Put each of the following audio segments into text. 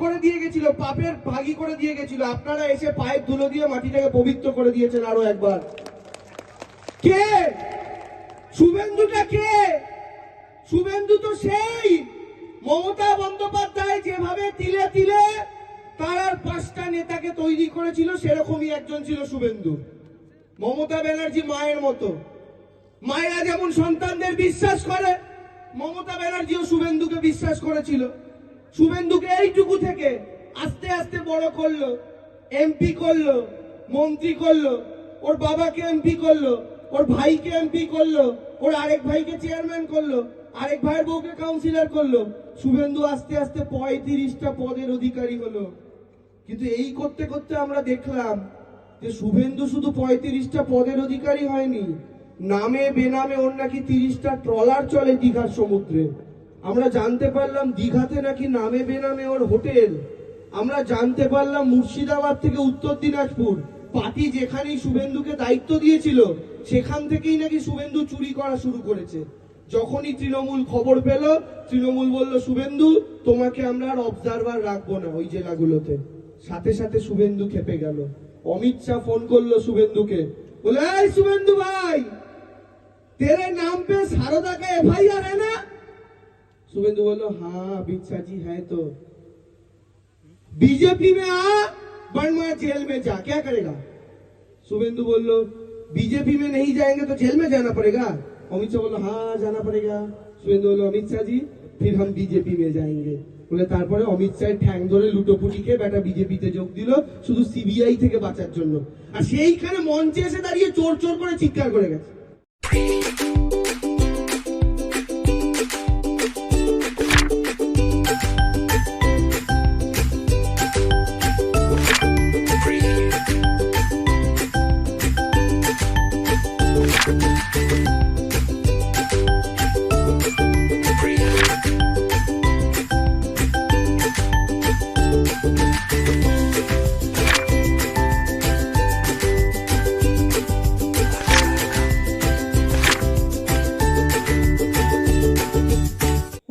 করে দিয়ে গেছিল, পাপের ভাগি করে দিয়ে গেছিল। আপনারা এসে পায়ের ধুলো দিয়ে মাটিটাকে পবিত্র করে দিয়েছেন আরও একবার। কে? শুভেন্দুটা কে? শুভেন্দু তো সেই। মমতা বন্দ্যোপাধ্যায় যেভাবে তিলে তিলে তার পাঁচটা নেতাকে তৈরি করেছিল, সেরকমই একজন ছিল শুভেন্দু। মমতা ব্যানার্জি মায়ের মতো। মায়েরা যেমন সন্তানদের বিশ্বাস করে, মমতা ব্যানার্জিও শুভেন্দুকে বিশ্বাস করেছিল। শুভেন্দুকে এইটুকু থেকে আস্তে আস্তে বড় করল এমপি করল, মন্ত্রী করল, ওর বাবাকে এমপি করল, ওর ভাইকে এমপি করল, ওর আরেক ভাইকে চেয়ারম্যান করল, আরেক ভাইয়ের বউকে কাউন্সিলর করল। শুভেন্দু আস্তে আস্তে পঁয়ত্রিশটা পদের অধিকারী হলো। কিন্তু এই করতে করতে আমরা দেখলাম যে শুভেন্দু শুধু পঁয়ত্রিশটা পদের অধিকারী হয়নি, নামে বেনামে ওর নাকি তিরিশটা ট্রলার চলে দীঘার সমুদ্রে। আমরা জানতে পারলাম দীঘাতে নাকি নামে বেনামে ওর হোটেল। আমরা জানতে পারলাম মুর্শিদাবাদ থেকে উত্তর দিনাজপুর। পার্টি যেখানেই শুভেন্দুকে দায়িত্ব দিয়েছিল, সেখান থেকেই নাকি শুভেন্দু চুরি করা শুরু করেছে। যখনই তৃণমূল খবর পেল, তৃণমূল বলল, শুভেন্দু, তোমাকে আমরা আর অবজারভার রাখব না ওই জেলাগুলোতে। সাথে সাথে শুভেন্দু খেপে গেল। অমিত শাহ ফোন করল শুভেন্দুকে। বলে শুভেন্দু ভাই, তেরে নাম পে সারদাকে এফআইআর হ্যাঁ না? शुभेंदु बोलो हाँ अमित शाह जी है तो बीजेपी में आ बर्मा जेल में जा क्या करेगा शुभेंदु बोलो बीजेपी में नहीं जाएंगे तो जेल में जाना पड़ेगा अमित शाह बोलो हाँ जाना पड़ेगा शुभेंदु बोलो अमित शाह जी फिर हम बीजेपी में जाएंगे বলে তারপরে অমিত শাহ ঠ্যাং ধরে লুটোপুটিকে বেটা বিজেপিতে যোগ দিল শুধু সিবিআই থেকে বাঁচার জন্য আর সেইখানে মঞ্চে এসে দাঁড়িয়ে চোর চোর করে চিৎকার করে গেছে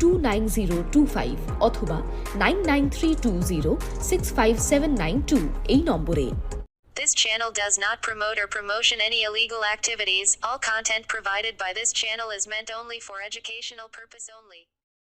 Two nine zero two five অথবা nine nine three two zero six five seven nine two এই নম্বরে This channel does not promote or promotion any illegal activities. All content provided by this channel is meant only for educational purpose only.